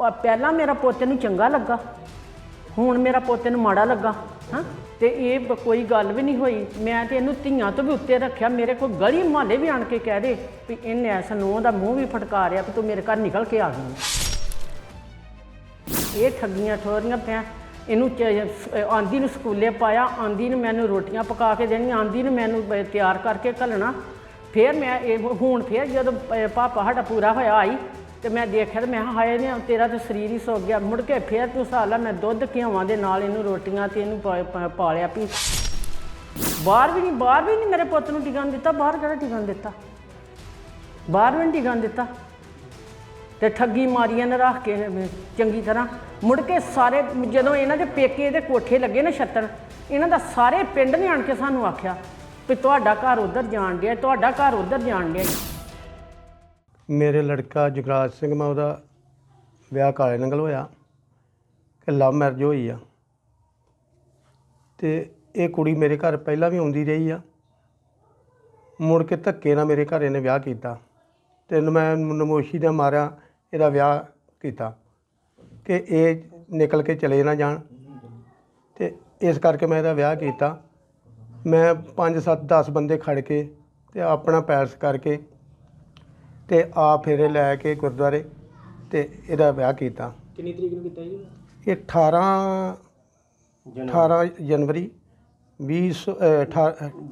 ਉਹ ਪਹਿਲਾਂ ਮੇਰਾ ਪੋਤੇ ਨੂੰ ਚੰਗਾ ਲੱਗਾ, ਹੁਣ ਮੇਰਾ ਪੋਤੇ ਨੂੰ ਮਾੜਾ ਲੱਗਾ, ਹਾਂ? ਤੇ ਇਹ ਬ- ਕੋਈ ਗੱਲ ਵੀ ਨਹੀਂ ਹੋਈ। ਮੈਂ ਤੇ ਇਹਨੂੰ ਧੀਆਂ ਤੋਂ ਵੀ ਉੱਤੇ ਰੱਖਿਆ, ਮੇਰੇ ਕੋਲ ਗਲੀ ਮੁਹੱਲੇ ਵੀ ਆਣ ਕੇ ਕਹਿ ਦੇ ਵੀ ਇਹਨੇ ਐਸਾ ਨੂੰ ਦਾ ਮੂੰਹ ਵੀ ਫਟਕਾਰਿਆ ਵੀ ਤੂੰ ਮੇਰੇ ਘਰ ਨਿਕਲ ਕੇ ਆ ਗਈ। ਇਹ ਠੱਗੀਆਂ ਠੋਰੀਆਂ ਪਿਆ। ਇਹਨੂੰ ਚ- ਆਂਦੀ ਨੂੰ ਸਕੂਲੇ ਪਾਇਆ, ਆਂਦੀ ਨੂੰ ਮੈਨੂੰ ਰੋਟੀਆਂ ਪਕਾ ਕੇ ਦੇਣੀਆਂ, ਆਂਦੀ ਨੂੰ ਮੈਨੂੰ ਬ- ਤਿਆਰ ਕਰਕੇ ਘੱਲਣਾ। ਫਿਰ ਮੈਂ ਇਹ ਹੁਣ ਫਿਰ ਜਦੋਂ ਪ- ਪਾਪਾ ਸਾਡਾ ਪੂਰਾ ਹੋਇਆ ਆਈ ਤੇ ਮੈਂ ਦੇਖਿਆ ਤੇ ਮੈਂ ਕਿਹਾ, ਹਾਏ ਨੇ, ਤੇਰਾ ਤਾਂ ਸਰੀਰ ਹੀ ਸੁੱਕ ਗਿਆ। ਮੁੜ ਕੇ ਫਿਰ ਤੂੰ ਸਾਲਾ ਮੈਂ ਦੁੱਧ ਘਿਓਵਾਂ ਦੇ ਨਾਲ ਇਹਨੂੰ ਰੋਟੀਆਂ ਤੇ ਇਹਨੂੰ ਪਾ- ਪਾ- ਪਾਲਿਆ ਵੀ। ਬਾਹਰ ਵੀ ਨਹੀਂ ਬਾਹਰ ਵੀ ਨਹੀਂ ਮੇਰੇ ਪੁੱਤ ਨੂੰ ਟਿਕਣ ਦਿੱਤਾ। ਬਾਹਰ ਕਿਹੜਾ ਟਿਕਣ ਦਿੱਤਾ? ਬਾਹਰ ਵੀ ਨਹੀਂ ਟਿਕਣ ਦਿੱਤਾ। ਤੇ ਠੱਗੀ ਮਾਰੀਆਂ ਨੇ ਰੱਖ ਕੇ ਚੰਗੀ ਤਰ੍ਹਾਂ। ਮੁੜ ਕੇ ਸਾਰੇ, ਜਦੋਂ ਇਹਨਾਂ ਦੇ ਪੇਕੇ ਦੇ ਕੋਠੇ ਲੱਗੇ ਨਾ ਛੱਤਰ, ਇਹਨਾਂ ਦਾ ਸਾਰੇ ਪਿੰਡ ਨੇ ਆਣ ਕੇ ਸਾਨੂੰ ਆਖਿਆ ਵੀ ਤੁਹਾਡਾ ਘਰ ਉਧਰ ਜਾਣ ਡਿਆ, ਤੁਹਾਡਾ ਘਰ ਉਧਰ ਜਾਣ ਡਿਆ। ਮੇਰੇ ਲੜਕਾ ਜਗਰਾਜ ਸਿੰਘ, ਮੈਂ ਉਹਦਾ ਵਿਆਹ ਕਾਲੇ ਨੰਗਲ ਹੋਇਆ ਕਿ ਲਵ ਮੈਰਿਜ ਹੋਈ ਆ। ਤੇ ਇਹ ਕੁੜੀ ਮੇਰੇ ਘਰ ਪਹਿਲਾਂ ਵੀ ਆਉਂਦੀ ਰਹੀ ਆ। ਮੁੜ ਕੇ ਧੱਕੇ ਨਾਲ ਮੇਰੇ ਘਰ ਇਹਨੇ ਵਿਆਹ ਕੀਤਾ ਤੇ ਮੈਂ ਨਮੋਸ਼ੀ ਦਾ ਮਾਰਿਆ, ਇਹਦਾ ਵਿਆਹ ਕੀਤਾ ਕਿ ਇਹ ਨਿਕਲ ਕੇ ਚਲੇ ਨਾ ਜਾਣ। ਤੇ ਇਸ ਕਰਕੇ ਮੈਂ ਇਹਦਾ ਵਿਆਹ ਕੀਤਾ। ਮੈਂ 5 7 10 ਬੰਦੇ ਖੜ ਕੇ ਤੇ ਆਪਣਾ ਪੈਲਸ ਕਰਕੇ ਤੇ ਆ ਫੇਰੇ ਲੈ ਕੇ ਗੁਰਦੁਆਰੇ ਤੇ ਇਹਦਾ ਵਿਆਹ ਕੀਤਾ। ਕਿੰਨੀ ਤਰੀਕ ਨੂੰ ਕੀਤਾ ਜੀ? ਇਹ 18 18 ਜਨਵਰੀ 20 18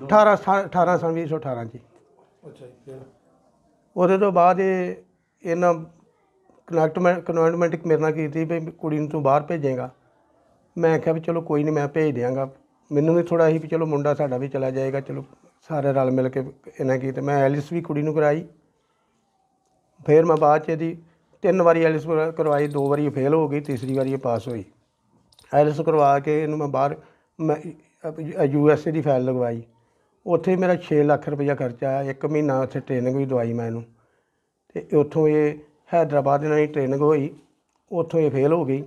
18 18 ਸਨ 2018 ਜੀ। ਅੱਛਾ ਜੀ ਉਹਦੇ ਤੋਂ ਬਾਅਦ ਇਹ ਇਹਨਾਂ ਕਨੈਕਟਮੈਂਟ ਕਨਵੈਂਟਮੈਂਟ ਮੇਰੇ ਨਾਲ ਕੀਤੀ ਵੀ ਕੁੜੀ ਨੂੰ ਤੂੰ ਬਾਹਰ ਭੇਜੇਗਾ। ਮੈਂ ਕਿਹਾ ਵੀ ਚਲੋ ਕੋਈ ਨਹੀਂ ਮੈਂ ਭੇਜ ਦਿਆਂਗਾ। ਮੈਨੂੰ ਵੀ ਥੋੜਾ ਸੀ ਵੀ ਚਲੋ ਮੁੰਡਾ ਸਾਡਾ ਵੀ ਚਲਾ ਜਾਏਗਾ ਚਲੋ ਸਾਰੇ ਰਲ ਮਿਲ ਕੇ ਇਹਨਾਂ ਕੀ ਤੇ ਮੈਂ ਐਲਿਸ ਵੀ ਕੁੜੀ ਨੂੰ ਕਰਾਈ। ਫਿਰ ਮੈਂ ਬਾਅਦ ਚ ਇਹਦੀ ਤਿੰਨ ਵਾਰੀ ਐਲਿਸ ਕਰ- ਕਰਵਾਈ, ਦੋ ਵਾਰੀ ਫੇਲ ਹੋ ਗਈ, ਤੀਸਰੀ ਵਾਰੀ ਇਹ ਪਾਸ ਹੋਈ। ਐਲਿਸ ਕਰਵਾ ਕੇ ਇਹਨੂੰ ਮੈਂ ਬਾਹਰ ਮੈਂ ਯੂ ਐਸ ਏ ਦੀ ਫਾਈਲ ਲਗਵਾਈ। ਉੱਥੇ ਮੇਰਾ 6 ਲੱਖ ਰੁਪਈਆ ਖਰਚਾ ਆਇਆ, ਇੱਕ ਮਹੀਨਾ ਉੱਥੇ ਟ੍ਰੇਨਿੰਗ ਵੀ ਦਵਾਈ ਮੈਂ ਇਹਨੂੰ। ਤੇ ਉੱਥੋਂ ਇਹ ਹੈਦਰਾਬਾਦ ਇਹਨਾਂ ਦੀ ਟ੍ਰੇਨਿੰਗ ਹੋਈ, ਉੱਥੋਂ ਇਹ ਫੇਲ ਹੋ ਗਈ।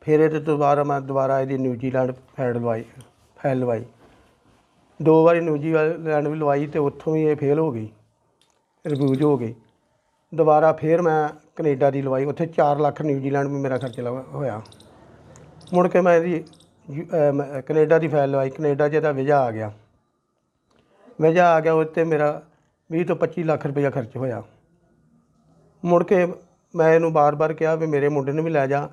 ਫਿਰ ਇਹਦੇ ਤੋਂ ਦੁਬਾਰਾ ਮੈਂ ਦੁਬਾਰਾ ਇਹਦੀ ਨਿਊਜ਼ੀਲੈਂਡ ਫਾਈਲ ਲਵਾਈ ਫੈਲ ਲਵਾਈ। ਦੋ ਵਾਰੀ ਨਿਊਜ਼ੀਲੈਂਡ ਵੀ ਲਵਾਈ ਤੇ ਉੱਥੋਂ ਵੀ ਇਹ ਫੇਲ ਹੋ ਗਈ ਰਿਵਿਊਜ ਹੋ ਗਈ। ਦੁਬਾਰਾ ਫਿਰ ਮੈਂ ਕੈਨੇਡਾ ਦੀ ਲਵਾਈ। ਉੱਥੇ 4 ਲੱਖ ਨਿਊਜ਼ੀਲੈਂਡ ਵੀ ਮੇਰਾ ਖਰਚ ਲਵਾ ਹੋਇਆ। ਮੁੜ ਕੇ ਮੈਂ ਇਹਦੀ ਯੂ- ਕੈਨੇਡਾ ਦੀ ਫਾਈਲ ਲਵਾਈ। ਕੈਨੇਡਾ 'ਚ ਇਹਦਾ ਵੀਜ਼ਾ ਆ ਗਿਆ। ਵੀਜ਼ਾ ਆ ਗਿਆ ਉੱਤੇ ਮੇਰਾ 20 ਤੋਂ 25 ਲੱਖ ਰੁਪਇਆ ਖਰਚ ਹੋਇਆ। ਮੁੜ ਕੇ ਮੈਂ ਇਹਨੂੰ ਬਾਰ-ਬਾਰ ਕਿਹਾ ਵੀ ਮੇਰੇ ਮੁੰਡੇ ਨੂੰ ਵੀ ਲੈ ਜਾ।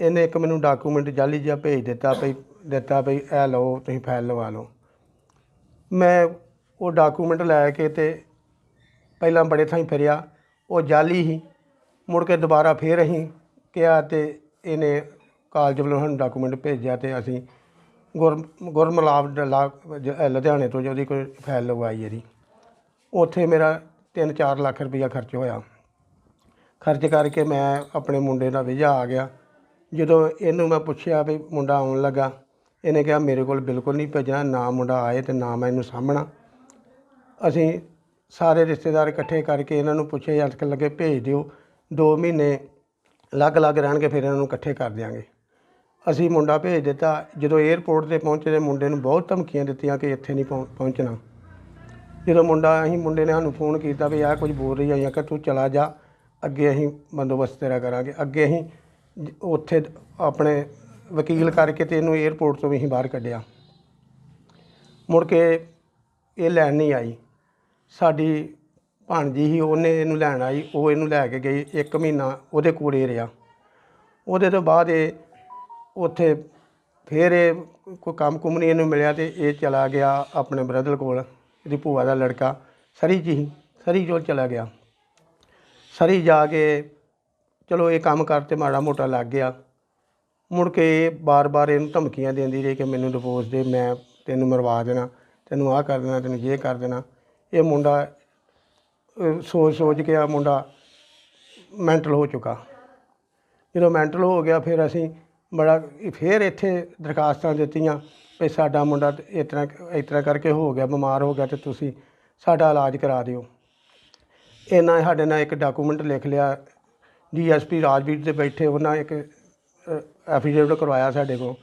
ਇਹਨੇ ਇੱਕ ਮੈਨੂੰ ਡਾਕੂਮੈਂਟ ਜਾਲੀ ਜਿਹਾ ਭੇਜ ਦਿੱਤਾ ਭਈ ਦਿੱਤਾ ਭਈ ਇਹ ਲਓ, ਤੁਸੀਂ ਫਾਈਲ ਲਵਾ ਲਓ। ਮੈਂ ਉਹ ਡਾਕੂਮੈਂਟ ਲੈ ਕੇ ਤੇ ਪਹਿਲਾਂ ਬੜੇ ਥਾਈਂ ਫਿਰਿਆ। ਉਹ ਜਾਲੀ ਸੀ। ਮੁੜ ਕੇ ਦੁਬਾਰਾ ਫਿਰ ਅਸੀਂ ਕਿਹਾ ਅਤੇ ਇਹਨੇ ਕਾਲਜ ਵੱਲੋਂ ਸਾਨੂੰ ਡਾਕੂਮੈਂਟ ਭੇਜਿਆ ਅਤੇ ਅਸੀਂ ਗੁਰ ਗੁਰਮਲਾਬ ਡਲਾ ਲੁਧਿਆਣੇ ਤੋਂ ਜਿਹਦੀ ਕੋਈ ਫਾਈਲ ਲਗਵਾਈ ਇਹਦੀ। ਉੱਥੇ ਮੇਰਾ 3-4 ਲੱਖ ਰੁਪਈਆ ਖਰਚ ਹੋਇਆ। ਖਰਚ ਕਰਕੇ ਮੈਂ ਆਪਣੇ ਮੁੰਡੇ ਦਾ ਵੀਜ਼ਾ ਆ ਗਿਆ। ਜਦੋਂ ਇਹਨੂੰ ਮੈਂ ਪੁੱਛਿਆ ਵੀ ਮੁੰਡਾ ਆਉਣ ਲੱਗਾ, ਇਹਨੇ ਕਿਹਾ ਮੇਰੇ ਕੋਲ ਬਿਲਕੁਲ ਨਹੀਂ ਭੇਜਣਾ, ਨਾ ਮੁੰਡਾ ਆਏ ਤੇ ਨਾ ਮੈਂ ਇਹਨੂੰ ਸਾਹਮਣਾ ਅਸੀਂ ਸਾਰੇ ਰਿਸ਼ਤੇਦਾਰ ਇਕੱਠੇ ਕਰਕੇ ਇਹਨਾਂ ਨੂੰ ਪੁੱਛੇ ਅੰਕ ਲੱਗੇ ਭੇਜ ਦਿਓ 2 ਮਹੀਨੇ ਅਲੱਗ-ਅਲੱਗ ਰਹਿਣਗੇ, ਫਿਰ ਇਹਨਾਂ ਨੂੰ ਇਕੱਠੇ ਕਰ ਦਿਆਂਗੇ। ਅਸੀਂ ਮੁੰਡਾ ਭੇਜ ਦਿੱਤਾ। ਜਦੋਂ 에ਅਰਪੋਰਟ ਤੇ ਪਹੁੰਚੇ ਤੇ ਮੁੰਡੇ ਨੂੰ ਬਹੁਤ ਧਮਕੀਆਂ ਦਿੱਤੀਆਂ ਕਿ ਇੱਥੇ ਨਹੀਂ ਪਹੁੰ- ਪਹੁੰਚਣਾ। ਜਦੋਂ ਮੁੰਡਾ, ਅਸੀਂ ਮੁੰਡੇ ਨੇ ਸਾਨੂੰ ਫੋਨ ਕੀਤਾ ਵੀ ਆਹ ਕੁਝ ਬੋਲ ਰਹੀ ਆ ਜਾਂ ਕਿ ਤੂੰ ਚਲਾ ਜਾ, ਅੱਗੇ ਅਸੀਂ ਬੰਦੋਬਸਤ ਤੇਰਾ ਕਰਾਂਗੇ। ਅੱਗੇ ਅਸੀਂ ਉੱਥੇ ਆਪਣੇ ਵਕੀਲ ਕਰਕੇ ਤੇ ਇਹਨੂੰ 에ਅਰਪੋਰਟ ਤੋਂ ਵੀ ਅਸੀਂ ਬਾਹਰ ਕੱਢਿਆ। ਮੁੜ ਕੇ ਇਹ ਲੈਣ ਨਹੀਂ ਆਈ। ਸਾਡੀ ਭਾਣਜੀ ਹੀ ਉਹਨੇ ਇਹਨੂੰ ਲੈਣ ਆਈ, ਉਹ ਇਹਨੂੰ ਲੈ ਕੇ ਗਈ, ਇੱਕ ਮਹੀਨਾ ਉਹਦੇ ਕੋਲ ਹੀ ਰਿਹਾ। ਉਹਦੇ ਤੋਂ ਬਾਅਦ ਇਹ ਉੱਥੇ ਫਿਰ ਇਹ ਕੋਈ ਕੰਮ ਕੁਮ ਨਹੀਂ ਇਹਨੂੰ ਮਿਲਿਆ ਤੇ ਇਹ ਚਲਾ ਗਿਆ ਆਪਣੇ ਬ੍ਰਦਰ ਕੋਲ, ਇਹਦੀ ਭੂਆ ਦਾ ਲੜਕਾ, ਸਰੀ ਜੀ, ਸਰੀ ਜੋ ਚਲਾ ਗਿਆ। ਸਰੀ ਜਾ ਕੇ ਚਲੋ ਇਹ ਕੰਮ ਕਰ ਤੇ ਮਾੜਾ ਮੋਟਾ ਲੱਗ ਗਿਆ। ਮੁੜ ਕੇ ਬਾਰ-ਬਾਰ ਇਹਨੂੰ ਧਮਕੀਆਂ ਦਿੰਦੀ ਰਹੀ ਕਿ ਮੈਨੂੰ ਡਿਵੋਰਸ ਦੇ, ਮੈਂ ਤੈਨੂੰ ਮਰਵਾ ਦੇਣਾ, ਤੈਨੂੰ ਆਹ ਕਰ ਦੇਣਾ, ਤੈਨੂੰ ਇਹ ਕਰ ਦੇਣਾ। ਇਹ ਮੁੰਡਾ ਸੋਚ ਸੋਚ ਕੇ ਆ ਮੁੰਡਾ ਮੈਂਟਲ ਹੋ ਚੁੱਕਾ। ਜਦੋਂ ਮੈਂਟਲ ਹੋ ਗਿਆ, ਫਿਰ ਅਸੀਂ ਬੜਾ ਫਿਰ ਇੱਥੇ ਦਰਖਾਸਤਾਂ ਦਿੱਤੀਆਂ ਵੀ ਸਾਡਾ ਮੁੰਡਾ ਇਸ ਤਰ੍ਹਾਂ ਇਸ ਤਰ੍ਹਾਂ ਕਰਕੇ ਹੋ ਗਿਆ, ਬਿਮਾਰ ਹੋ ਗਿਆ ਤੇ ਤੁਸੀਂ ਸਾਡਾ ਇਲਾਜ ਕਰਾ ਦਿਓ। ਇਹਨਾਂ ਸਾਡੇ ਨਾਲ ਇੱਕ ਡਾਕੂਮੈਂਟ ਲਿਖ ਲਿਆ। ਡੀਐਸਪੀ ਰਾਜਵੀਰ ਦੇ ਬੈਠੇ, ਉਹਨਾਂ ਇੱਕ ਐਫੀਡੇਵਿਟ ਕਰਵਾਇਆ ਸਾਡੇ ਕੋਲ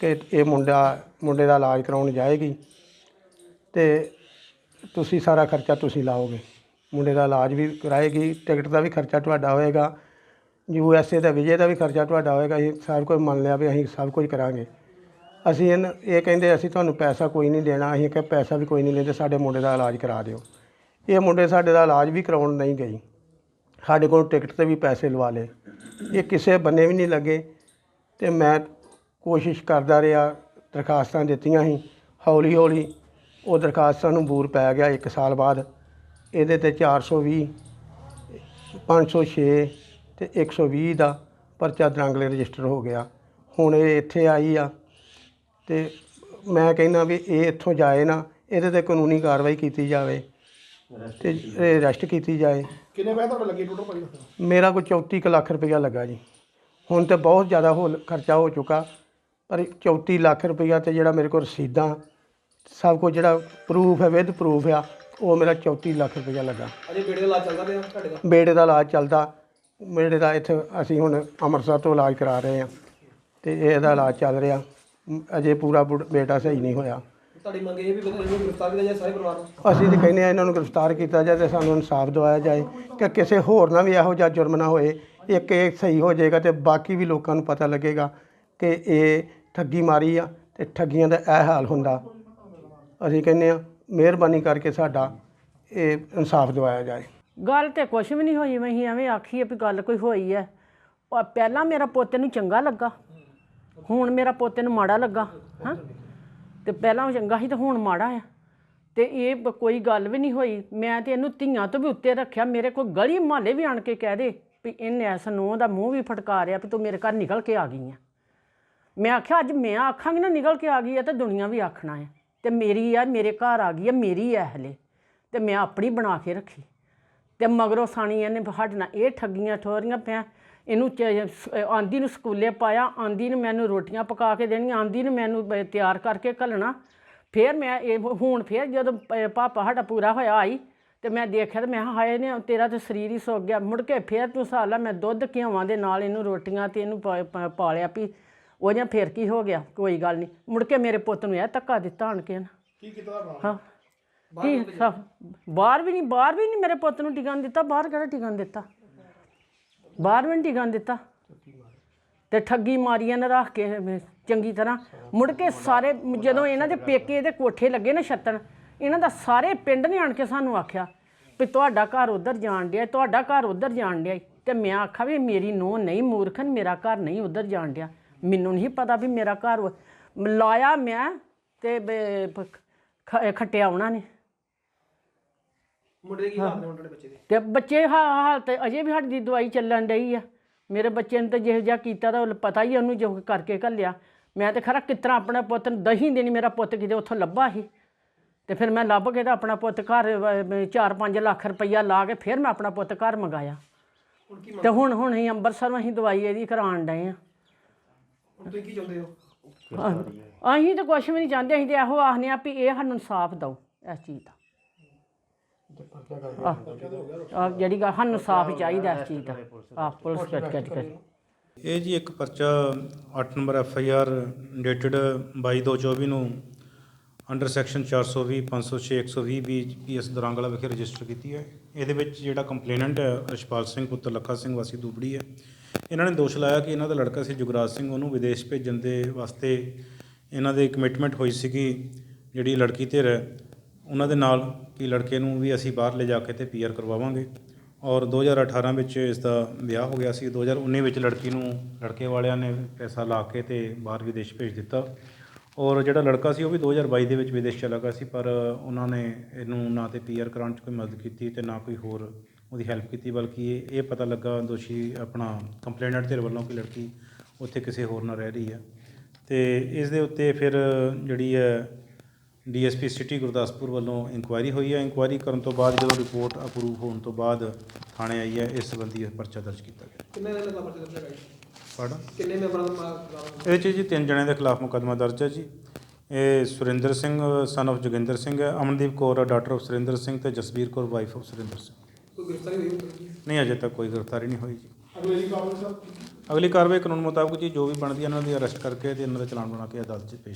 ਕਿ ਇਹ ਮੁੰਡਾ, ਮੁੰਡੇ ਦਾ ਇਲਾਜ ਕਰਾਉਣ ਜਾਏਗੀ। ਤੇ ਤੁਸੀਂ ਸਾਰਾ ਖਰਚਾ ਤੁਸੀਂ ਲਾਓਗੇ। ਮੁੰਡੇ ਦਾ ਇਲਾਜ ਵੀ ਕਰਾਏਗੀ, ਟਿਕਟ ਦਾ ਵੀ ਖਰਚਾ ਤੁਹਾਡਾ ਹੋਏਗਾ। ਯੂ ਐਸ ਏ ਦਾ ਵਿਜੇ ਦਾ ਵੀ ਖਰਚਾ ਤੁਹਾਡਾ ਹੋਏਗਾ। ਅਸੀਂ ਸਭ ਕੁਝ ਮੰਨ ਲਿਆ ਵੀ ਅਸੀਂ ਸਭ ਕੁਝ ਕਰਾਂਗੇ। ਅਸੀਂ ਇਹਨ- ਇਹ ਕਹਿੰਦੇ ਅਸੀਂ ਤੁਹਾਨੂੰ ਪੈਸਾ ਕੋਈ ਨਹੀਂ ਦੇਣਾ। ਅਸੀਂ ਕਿ ਪੈਸਾ ਵੀ ਕੋਈ ਨਹੀਂ ਲੈਂਦੇ, ਸਾਡੇ ਮੁੰਡੇ ਦਾ ਇਲਾਜ ਕਰਾ ਦਿਓ। ਇਹ ਮੁੰਡੇ ਸਾਡੇ ਦਾ ਇਲਾਜ ਵੀ ਕਰਾਉਣ ਨਹੀਂ ਗਈ ਸਾਡੇ ਕੋਲ ਟਿਕਟ ਤੇ ਵੀ ਪੈਸੇ ਲਵਾ ਲਏ। ਇਹ ਕਿਸੇ ਬੰਨੇ ਵੀ ਨਹੀਂ ਲੱਗੇ। ਤੇ ਮੈਂ ਕੋਸ਼ਿਸ਼ ਕਰਦਾ ਰਿਹਾ, ਦਰਖਾਸਤਾਂ ਦਿੱਤੀਆਂ ਸੀ। ਹੌਲੀ ਹੌਲੀ ਉਹ ਦਰਖਾਸਤਾਂ ਨੂੰ ਬੂਰ ਪੈ ਗਿਆ 1 ਸਾਲ ਬਾਅਦ। ਇਹਦੇ ਤੇ 420 506 ਤੇ 120 ਦਾ ਪਰਚਾ ਦਰਾਂਗਲੇ ਰਜਿਸਟਰ ਹੋ ਗਿਆ। ਹੁਣ ਇਹ ਇੱਥੇ ਆਈ ਆ ਤੇ ਮੈਂ ਕਹਿੰਦਾ ਵੀ ਇਹ ਇੱਥੋਂ ਜਾਏ ਨਾ ਇਹਦੇ ਤੇ ਕਾਨੂੰਨੀ ਕਾਰਵਾਈ ਕੀਤੀ ਜਾਵੇ ਤੇ ਇਹ ਅਰੈਸਟ ਕੀਤੀ ਜਾਏ। ਕਿੰਨੇ ਪੈਸੇ ਤੁਹਾਡੇ ਲੱਗੇ ਟੋਟਲ ਭਾਜੀ? ਮੇਰਾ ਕੋਈ 34 ਕੁ ਲੱਖ ਰੁਪਇਆ ਲੱਗਾ ਜੀ। ਹੁਣ ਤੇ ਬਹੁਤ ਜ਼ਿਆਦਾ ਹੋ ਖਰਚਾ ਹੋ ਚੁੱਕਾ ਪਰ 34 ਲੱਖ ਰੁਪਇਆ ਤੇ ਜਿਹੜਾ ਮੇਰੇ ਕੋਲ ਰਸੀਦਾਂ ਸਭ ਕੁਝ ਜਿਹੜਾ ਪ੍ਰੂਫ ਹੈ ਵਿਦ ਪ੍ਰੂਫ ਆ ਉਹ ਮੇਰਾ 34 ਲੱਖ ਰੁਪਇਆ ਲੱਗਾ। ਅਜੇ ਬੇੜੇ ਦਾ ਇਲਾਜ ਚੱਲਦਾ ਪਿਆ ਤੁਹਾਡੇ ਦਾ? ਬੇੜੇ ਦਾ ਇਲਾਜ ਚੱਲਦਾ। ਬੇੜੇ ਦਾ ਇੱਥੇ ਅਸੀਂ ਹੁਣ ਅੰਮ੍ਰਿਤਸਰ ਤੋਂ ਇਲਾਜ ਕਰਾ ਰਹੇ ਹਾਂ ਤੇ ਇਹਦਾ ਇਲਾਜ ਚੱਲ ਰਿਹਾ। ਅਜੇ ਪੂਰਾ ਬੁੜ- ਬੇਟਾ ਸਹੀ ਨਹੀਂ ਹੋਇਆ। ਤੁਹਾਡੀ ਮੰਗ ਇਹ ਵੀ ਕਿ ਇਹਨੂੰ ਗ੍ਰਿਫਤਾਰ ਕੀਤਾ ਜਾਏ ਸਾਰੇ ਪਰਿਵਾਰ ਨੂੰ? ਅਸੀਂ ਤਾਂ ਕਹਿੰਦੇ ਆ ਇਹਨਾਂ ਨੂੰ ਗ੍ਰਿਫਤਾਰ ਕੀਤਾ ਜਾਏ ਤੇ ਸਾਨੂੰ ਇਨਸਾਫ ਦਿਵਾਇਆ ਜਾਏ ਕਿ ਕਿਸੇ ਹੋਰ ਨਾਲ ਵੀ ਇਹੋ ਜਿਹਾ ਜੁਰਮ ਨਾ ਹੋਏ। ਇੱਕ ਇਹ ਸਹੀ ਹੋ ਜਾਏਗਾ ਤੇ ਬਾਕੀ ਵੀ ਲੋਕਾਂ ਨੂੰ ਪਤਾ ਲੱਗੇਗਾ ਕਿ ਇਹ ਠੱਗੀ ਮਾਰੀ ਆ ਤੇ ਠੱਗੀਆਂ ਦਾ ਇਹ ਹਾਲ ਹੁੰਦਾ। ਅਸੀਂ ਕਹਿੰਦੇ ਆ ਮਿਹਰਬਾਨੀ ਕਰਕੇ ਸਾਡਾ ਇਹ ਇਨਸਾਫ ਦਿਵਾਇਆ ਜਾਏ। ਗੱਲ ਤੇ ਕੁਛ ਵੀ ਨਹੀਂ ਹੋਈ, ਮੈਂ ਐਵੇਂ ਆਖੀਏ ਵੀ ਗੱਲ ਕੋਈ ਹੋਈ ਹੈ ਉਹ ਪਹਿਲਾਂ ਮੇਰਾ ਪੋਤੇ ਨੂੰ ਚੰਗਾ ਲੱਗਾ, ਹੁਣ ਮੇਰਾ ਪੋਤੇ ਨੂੰ ਮਾੜਾ ਲੱਗਾ, ਹਾਂ? ਤੇ ਪਹਿਲਾਂ ਉਹ ਚੰਗਾ ਸੀ ਤੇ ਹੁਣ ਮਾੜਾ ਆ। ਤੇ ਇਹ ਕੋਈ ਗੱਲ ਵੀ ਨਹੀਂ ਹੋਈ, ਮੈਂ ਤੇ ਇਹਨੂੰ ਧੀਆਂ ਤੋਂ ਵੀ ਉੱਤੇ ਰੱਖਿਆ, ਮੇਰੇ ਕੋਲ ਗਲੀ ਮਹੱਲੇ ਵੀ ਆਣ ਕੇ ਕਹਿ ਦੇ ਵੀ ਇਹਨੇ ਐਸ ਨੂੰ ਦਾ ਮੂੰਹ ਵੀ ਫਟਕਾ ਰਿਆ ਵੀ ਤੂੰ ਮੇਰੇ ਘਰ ਨਿਕਲ ਕੇ ਆ ਗਈ ਆ ਮੈਂ ਆਖਿਆ, ਅੱਜ ਮੈਂ ਆਖਾਂਗੀ ਨਾ ਨਿਕਲ ਕੇ ਆ ਗਈ ਆ ਤਾਂ ਦੁਨੀਆ ਵੀ ਆਖਣਾ ਹੈ ਤੇ ਮੇਰੀ ਆ, ਮੇਰੇ ਘਰ ਆ ਗਈ ਆ, ਮੇਰੀ ਐ ਹਲੇ। ਤੇ ਮੈਂ ਆਪਣੀ ਬਣਾ ਕੇ ਰੱਖੀ। ਤੇ ਮਗਰੋਂ ਸਾਣੀ ਇਹਨੇ ਸਾਡੇ ਨਾਲ ਇਹ ਠੱਗੀਆਂ ਠੋਰੀਆਂ ਪਿਆ। ਇਹਨੂੰ ਚ- ਸ- ਆਂਦੀ ਨੂੰ ਸਕੂਲੇ ਪਾਇਆ, ਆਂਦੀ ਨੂੰ ਮੈਨੂੰ ਰੋਟੀਆਂ ਪਕਾ ਕੇ ਦੇਣੀਆਂ, ਆਂਦੀ ਨੂੰ ਮੈਨੂੰ ਤਿਆਰ ਕਰਕੇ ਘੱਲਣਾ। ਫਿਰ ਮੈਂ ਇਹ ਹੁਣ ਫਿਰ ਜਦੋਂ ਪ- ਪਾਪਾ ਸਾਡਾ ਪੂਰਾ ਹੋਇਆ ਆਈ, ਤੇ ਮੈਂ ਦੇਖਿਆ ਤੇ ਮੈਂ ਕਿਹਾ, ਹਾਏ ਨੇ, ਤੇਰਾ ਤੇ ਸਰੀਰ ਹੀ ਸੁੱਕ ਗਿਆ। ਮੁੜ ਕੇ ਫਿਰ ਤੂੰ ਸਾਲਾ ਮੈਂ ਦੁੱਧ ਘਿਓਵਾਂ ਦੇ ਨਾਲ ਇਹਨੂੰ ਰੋਟੀਆਂ ਤੇ ਇਹਨੂੰ ਪਾਲਿਆ ਵੀ ਉਹ ਜਾਂ ਫਿਰ ਕੀ ਹੋ ਗਿਆ? ਕੋਈ ਗੱਲ ਨਹੀਂ। ਮੁੜ ਕੇ ਮੇਰੇ ਪੁੱਤ ਨੂੰ ਇਹ ਧੱਕਾ ਦਿੱਤਾ ਆਣ ਕੇ ਨਾ। ਕੀ ਕੀਤਾ ਹਾਂ। ਕੀ ਸਭ ਬਾਹਰ ਵੀ ਨਹੀਂ ਬਾਹਰ ਵੀ ਨਹੀਂ ਮੇਰੇ ਪੁੱਤ ਨੂੰ ਟਿਕਣ ਦਿੱਤਾ। ਬਾਹਰ ਕਿਹੜਾ ਟਿਕਣ ਦਿੱਤਾ? ਬਾਹਰ ਵੀ ਨਹੀਂ ਟਿਕਣ ਦਿੱਤਾ। ਤੇ ਠੱਗੀ ਮਾਰੀਆਂ ਨੇ ਰੱਖ ਕੇ ਐਵੇਂ ਚੰਗੀ ਤਰ੍ਹਾਂ। ਮੁੜ ਕੇ ਸਾਰੇ ਜਦੋਂ ਇਹਨਾਂ ਦੇ ਪੇਕੇ ਇਹਦੇ ਕੋਠੇ ਲੱਗੇ ਨਾ ਛੱਤਣ ਇਹਨਾਂ ਦਾ ਸਾਰੇ ਪਿੰਡ ਨੇ ਆਣ ਕੇ ਸਾਨੂੰ ਆਖਿਆ ਵੀ ਤੁਹਾਡਾ ਘਰ ਉਧਰ ਜਾਣ ਡਿਆ ਤੁਹਾਡਾ ਘਰ ਉਧਰ ਜਾਣ ਡਿਆ ਈ। ਤੇ ਮੈਂ ਆਖਿਆ ਵੀ ਮੇਰੀ ਨੂੰਹ ਨਹੀਂ ਮੂਰਖਨ ਮੇਰਾ ਘਰ ਨਹੀਂ ਉਧਰ ਜਾਣ ਡਿਆ। ਮੈਨੂੰ ਨਹੀਂ ਪਤਾ ਵੀ ਮੇਰਾ ਘਰ ਲਾਇਆ ਮੈਂ ਤੇ ਬ- ਖ- ਖੱਟਿਆ ਉਹਨਾਂ ਨੇ। ਮੁੰਡੇ ਦੇ ਕੀ ਹਾਲ ਨੇ ਤੁਹਾਡੇ ਬੱਚੇ ਦੇ? ਤੇ ਬੱਚੇ ਹਾ- ਹਾਲਤ ਅਜੇ ਵੀ ਸਾਡੀ ਦਵਾਈ ਚੱਲਣ ਡਈ ਆ। ਮੇਰੇ ਬੱਚੇ ਨੇ ਤਾਂ ਜਿਹੋ ਜਿਹਾ ਕੀਤਾ ਤਾਂ ਉਹ ਪਤਾ ਹੀ ਆ ਉਹਨੂੰ ਜੋ ਕਰਕੇ ਘੱਲਿਆ। ਮੈਂ ਤੇ ਖਰਾ ਕਿਤਨਾ ਆਪਣੇ ਪੁੱਤ ਨੂੰ ਦਹੀਂ ਦੇਣੀ ਮੇਰਾ ਪੁੱਤ ਕਿਤੇ ਉੱਥੋਂ ਲੱਭਾ ਸੀ। ਤੇ ਫਿਰ ਮੈਂ ਲੱਭ ਕੇ ਤਾਂ ਆਪਣਾ ਪੁੱਤ ਘਰ 4-5 ਲੱਖ ਰੁਪਈਆ ਲਾ ਕੇ ਫਿਰ ਮੈਂ ਆਪਣਾ ਪੁੱਤ ਘਰ ਮੰਗਾਇਆ। ਹੁਣ ਕੀ ਤੇ ਹੁਣ ਹੁਣ ਅਸੀਂ ਅੰਮ੍ਰਿਤਸਰੋਂ ਅਸੀਂ ਦਵਾਈ ਇਹਦੀ ਕਰਾਉਣ ਡਏ ਆ। ਹੁਣ ਤੁਸੀਂ ਕੀ ਚਾਹੁੰਦੇ ਹੋ? ਅਸੀਂ ਤਾਂ ਕੁਝ ਵੀ ਨਹੀਂ ਚਾਹੁੰਦੇ ਅਸੀਂ ਤੇ ਇਹੋ ਆਖਦੇ ਆ ਵੀ ਇਹ ਸਾਨੂੰ ਇਨਸਾਫ ਦਿਓ ਇਸ ਚੀਜ਼ ਦਾ। ਆ ਜਿਹੜੀ ਗੱਲ ਸਾਨੂੰ ਇਨਸਾਫ ਚਾਹੀਦਾ ਇਸ ਚੀਜ਼ ਦਾ। ਆ ਪੁਲਿਸ ਕੱਟ ਕੱਟ ਕੱਟ ਇਹ ਜੀ ਇੱਕ ਪਰਚਾ 8 number F I R dated 22/2/24 ਨੂੰ under section 420 506 120 B P S Darangla ਵਿਖੇ ਰਜਿਸਟਰ ਕੀਤੀ ਹੈ। ਇਹਦੇ ਵਿੱਚ ਜਿਹੜਾ ਕੰਪਲੇਨੈਂਟ ਹੈ ਰਸ਼ਪਾਲ ਸਿੰਘ ਪੁੱਤਰ ਲੱਖਾ ਸਿੰਘ ਵਾਸੀ ਦੂਬੜੀ ਹੈ। ਇਹਨਾਂ ਨੇ ਦੋਸ਼ ਲਾਇਆ ਕਿ ਇਹਨਾਂ ਦਾ ਲੜਕਾ ਸੀ ਜੁਗਰਾਜ ਸਿੰਘ, ਉਹਨੂੰ ਵਿਦੇਸ਼ ਭੇਜਣ ਦੇ ਵਾਸਤੇ ਇਹਨਾਂ ਦੇ ਕਮਿਟਮੈਂਟ ਹੋਈ ਸੀਗੀ ਜਿਹੜੀ ਲੜਕੀ ਧਿਰ ਹੈ ਉਹਨਾਂ ਦੇ ਨਾਲ ਕਿ ਲੜਕੇ ਨੂੰ ਵੀ ਅਸੀਂ ਬਾਹਰ ਲੈ ਜਾ ਕੇ ਤੇ ਪੀਆਰ ਕਰਵਾਵਾਂਗੇ। ਔਰ 2018 ਵਿੱਚ ਇਸ ਦਾ ਵਿਆਹ ਹੋ ਗਿਆ ਸੀ 2019 ਵਿੱਚ ਲੜਕੀ ਨੂੰ ਲੜਕੇ ਵਾਲਿਆਂ ਨੇ ਪੈਸਾ ਲਾ ਕੇ ਤੇ ਬਾਹਰ ਵਿਦੇਸ਼ ਭੇਜ ਦਿੱਤਾ। ਔਰ ਜਿਹੜਾ ਲੜਕਾ ਸੀ, ਉਹ ਵੀ 2022 ਦੇ ਵਿੱਚ ਵਿਦੇਸ਼ ਚਲਾ ਗਿਆ ਸੀ, ਪਰ ਉਹਨਾਂ ਨੇ ਇਹਨੂੰ ਨਾ ਤੇ ਪੀਆਰ ਕਰਾਉਣ 'ਚ ਕੋਈ ਮਦਦ ਕੀਤੀ ਤੇ ਨਾ ਕੋਈ ਹੋਰ ਉਹਦੀ ਹੈਲਪ ਕੀਤੀ ਬਲਕਿ ਇਹ ਇਹ ਪਤਾ ਲੱਗਾ ਦੋਸ਼ੀ ਆਪਣਾ ਕੰਪਲੇਨੈਂਟ ਧਿਰ ਵੱਲੋਂ ਕਿ ਲੜਕੀ ਉੱਥੇ ਕਿਸੇ ਹੋਰ ਨਾਲ ਰਹਿ ਰਹੀ ਹੈ। ਤੇ ਇਸ ਦੇ ਉੱਤੇ ਫਿਰ ਜਿਹੜੀ ਹੈ ਡੀਐਸਪੀ ਸਿਟੀ ਗੁਰਦਾਸਪੁਰ ਵੱਲੋਂ ਇਨਕੁਆਇਰੀ ਹੋਈ ਹੈ। ਇਨਕੁਆਇਰੀ ਕਰਨ ਤੋਂ ਬਾਅਦ ਜਦੋਂ ਰਿਪੋਰਟ ਅਪਰੂਵ ਹੋਣ ਤੋਂ ਬਾਅਦ ਥਾਣੇ ਆਈ ਹੈ ਇਸ ਸੰਬੰਧੀ ਇਹ ਪਰਚਾ ਦਰਜ ਕੀਤਾ ਗਿਆ। ਕਿੰਨੇ ਦਿਨ ਦਾ ਪਰਚਾ ਦਰਜ ਹੈ ਪੜ੍ਹ ਕਿੰਨੇ ਮੈਂਬਰਾਂ ਦਾ ਇਹਦੇ 'ਚ ਜੀ ਤਿੰਨ ਜਣਿਆਂ ਦੇ ਖਿਲਾਫ ਮੁਕੱਦਮਾ ਦਰਜ ਹੈ ਜੀ। ਇਹ ਸੁਰਿੰਦਰ ਸਿੰਘ ਸਨ of ਜੋਗਿੰਦਰ ਸਿੰਘ ਹੈ ਅਮਨਦੀਪ ਕੌਰ ਡਾਟਰ ਆਫ ਸੁਰਿੰਦਰ ਸਿੰਘ ਤੇ ਜਸਬੀਰ ਕੌਰ ਵਾਈਫ ਆਫ ਸੁਰਿੰਦਰ ਸਿੰਘ। ਗ੍ਰਿਫਤਾਰੀ ਹੋਈ ਨਹੀਂ ਅਜੇ ਤੱਕ ਕੋਈ ਗ੍ਰਿਫਤਾਰੀ ਨਹੀਂ ਹੋਈ ਜੀ। ਅਗਲੀ ਕਾਰਵਾਈ ਕਾਨੂੰਨ ਮੁਤਾਬਕ ਜੀ ਜੋ ਵੀ ਬਣਦੀ ਹੈ ਇਹਨਾਂ ਦੀ ਅਰੈਸਟ ਕਰਕੇ ਤੇ ਇਹਨਾਂ ਦਾ ਚਲਾਨ ਬਣਾ ਕੇ ਅਦਾਲਤ 'ਚ ਪੇਸ਼